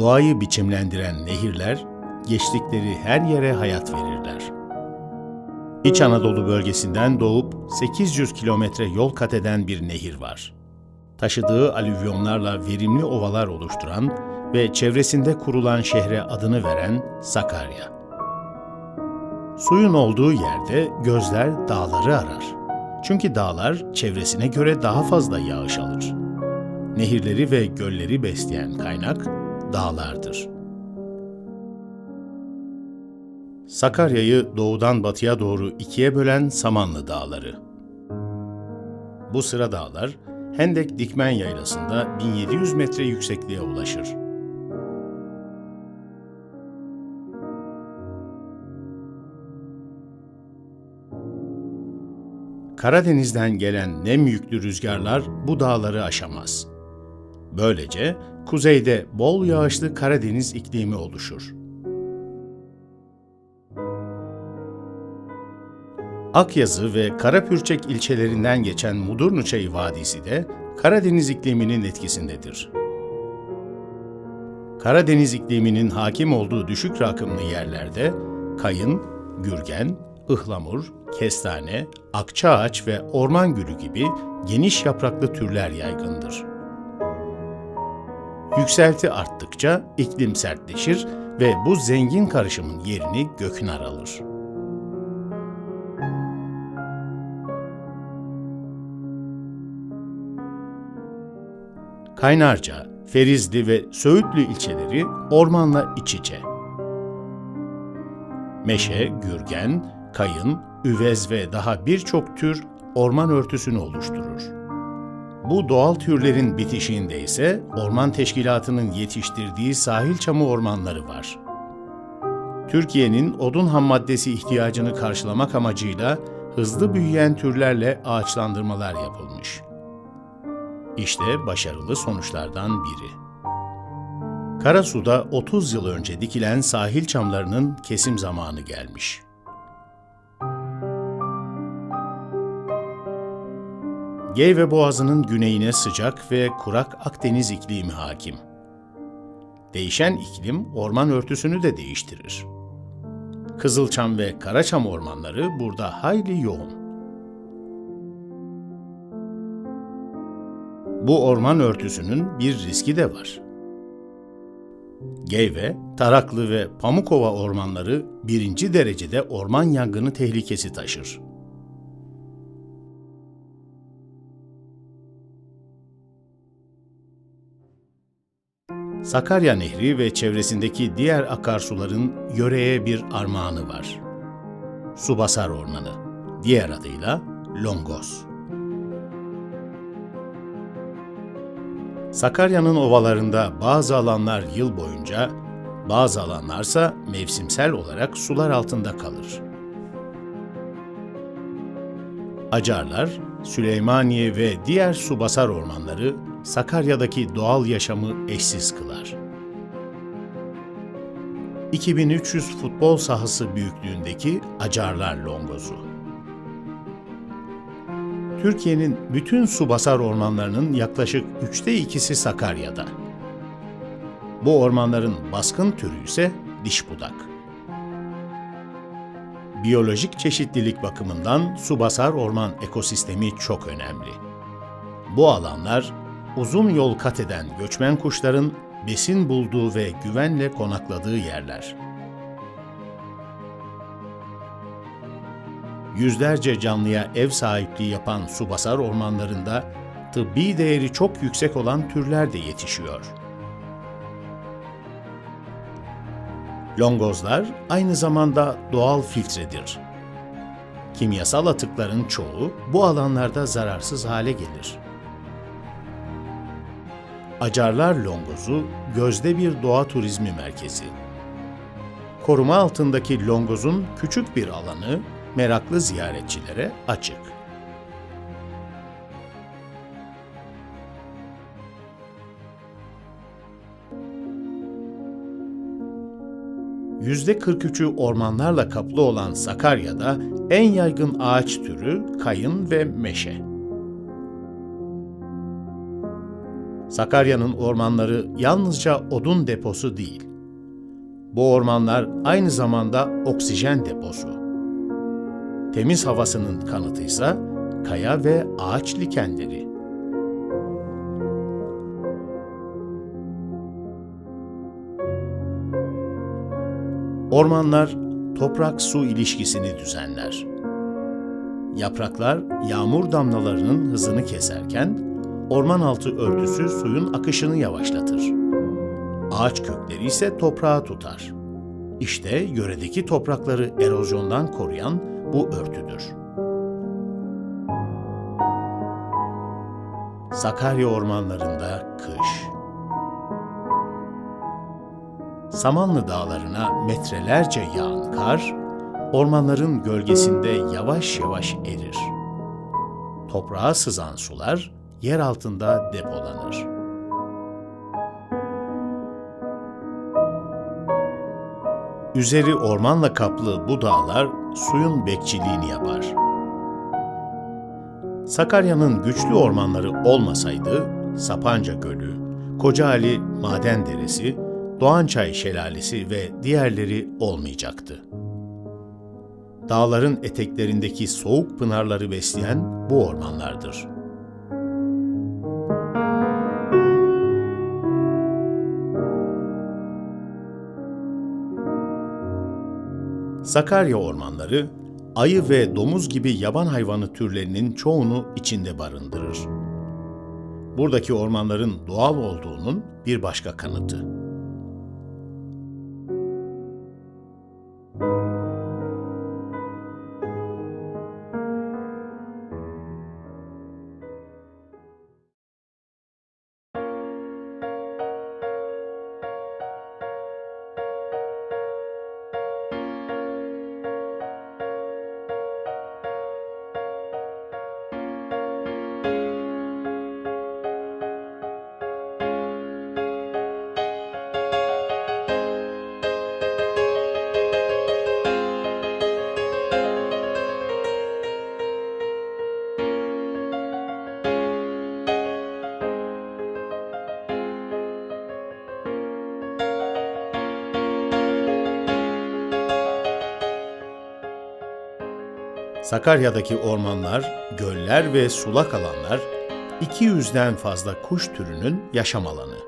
Doğayı biçimlendiren nehirler, geçtikleri her yere hayat verirler. İç Anadolu bölgesinden doğup 800 kilometre yol kat eden bir nehir var. Taşıdığı alüvyonlarla verimli ovalar oluşturan ve çevresinde kurulan şehre adını veren Sakarya. Suyun olduğu yerde gözler dağları arar. Çünkü dağlar çevresine göre daha fazla yağış alır. Nehirleri ve gölleri besleyen kaynak dağlardır. Sakarya'yı doğudan batıya doğru ikiye bölen Samanlı Dağları. Bu sıra dağlar Hendek Dikmen Yaylası'nda 1700 metre yüksekliğe ulaşır. Karadeniz'den gelen nem yüklü rüzgarlar bu dağları aşamaz. Böylece kuzeyde bol yağışlı Karadeniz iklimi oluşur. Akyazı ve Karapürçek ilçelerinden geçen Mudurnu Çayı Vadisi de Karadeniz ikliminin etkisindedir. Karadeniz ikliminin hakim olduğu düşük rakımlı yerlerde kayın, gürgen, ıhlamur, kestane, akçaağaç ve orman gülü gibi geniş yapraklı türler yaygındır. Yükselti arttıkça iklim sertleşir ve bu zengin karışımın yerini göknar alır. Kaynarca, Ferizli ve Söğütlü ilçeleri ormanla iç içe. Meşe, gürgen, kayın, üvez ve daha birçok tür orman örtüsünü oluşturur. Bu doğal türlerin bitişiğinde ise Orman Teşkilatı'nın yetiştirdiği sahil çamı ormanları var. Türkiye'nin odun ham maddesi ihtiyacını karşılamak amacıyla hızlı büyüyen türlerle ağaçlandırmalar yapılmış. İşte başarılı sonuçlardan biri. Karasu'da 30 yıl önce dikilen sahil çamlarının kesim zamanı gelmiş. Geyve Boğazı'nın güneyine sıcak ve kurak Akdeniz iklimi hakim. Değişen iklim orman örtüsünü de değiştirir. Kızılçam ve Karaçam ormanları burada hayli yoğun. Bu orman örtüsünün bir riski de var. Geyve, Taraklı ve Pamukova ormanları birinci derecede orman yangını tehlikesi taşır. Sakarya Nehri ve çevresindeki diğer akarsuların yöreye bir armağanı var. Subasar Ormanı, diğer adıyla Longos. Sakarya'nın ovalarında bazı alanlar yıl boyunca, bazı alanlarsa mevsimsel olarak sular altında kalır. Acarlar, Süleymaniye ve diğer subasar ormanları Sakarya'daki doğal yaşamı eşsiz kılar. 2300 futbol sahası büyüklüğündeki Acarlar Longozu. Türkiye'nin bütün subasar ormanlarının yaklaşık üçte ikisi Sakarya'da. Bu ormanların baskın türü ise diş budak. Biyolojik çeşitlilik bakımından subasar orman ekosistemi çok önemli. Bu alanlar uzun yol kat eden göçmen kuşların besin bulduğu ve güvenle konakladığı yerler. Yüzlerce canlıya ev sahipliği yapan subasar ormanlarında tıbbi değeri çok yüksek olan türler de yetişiyor. Longozlar aynı zamanda doğal filtredir. Kimyasal atıkların çoğu bu alanlarda zararsız hale gelir. Acarlar Longozu gözde bir doğa turizmi merkezi. Koruma altındaki Longoz'un küçük bir alanı meraklı ziyaretçilere açık. %43'ü ormanlarla kaplı olan Sakarya'da en yaygın ağaç türü kayın ve meşe. Sakarya'nın ormanları yalnızca odun deposu değil. Bu ormanlar aynı zamanda oksijen deposu. Temiz havasının kanıtıysa kaya ve ağaç likenleri. Ormanlar toprak-su ilişkisini düzenler. Yapraklar yağmur damlalarının hızını keserken, orman altı örtüsü suyun akışını yavaşlatır. Ağaç kökleri ise toprağı tutar. İşte yöredeki toprakları erozyondan koruyan bu örtüdür. Sakarya ormanlarında kış. Samanlı dağlarına metrelerce yağan kar, ormanların gölgesinde yavaş yavaş erir. Toprağa sızan sular yer altında depolanır. Üzeri ormanla kaplı bu dağlar suyun bekçiliğini yapar. Sakarya'nın güçlü ormanları olmasaydı Sapanca Gölü, Kocaeli Maden Deresi, Doğançay Şelalesi ve diğerleri olmayacaktı. Dağların eteklerindeki soğuk pınarları besleyen bu ormanlardır. Sakarya ormanları, ayı ve domuz gibi yaban hayvanı türlerinin çoğunu içinde barındırır. Buradaki ormanların doğal olduğunun bir başka kanıtı. Sakarya'daki ormanlar, göller ve sulak alanlar 200'den fazla kuş türünün yaşam alanı.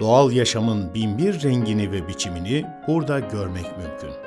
Doğal yaşamın binbir rengini ve biçimini burada görmek mümkün.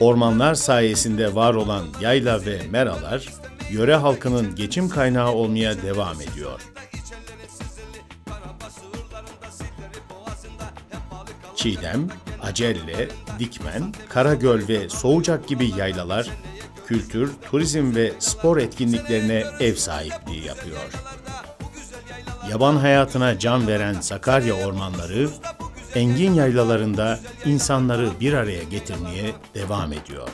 Ormanlar sayesinde var olan yayla ve meralar, yöre halkının geçim kaynağı olmaya devam ediyor. Çiğdem, Acelle, Dikmen, Karagöl ve Soğucak gibi yaylalar kültür, turizm ve spor etkinliklerine ev sahipliği yapıyor. Yaban hayatına can veren Sakarya ormanları, engin yaylalarında insanları bir araya getirmeye devam ediyor.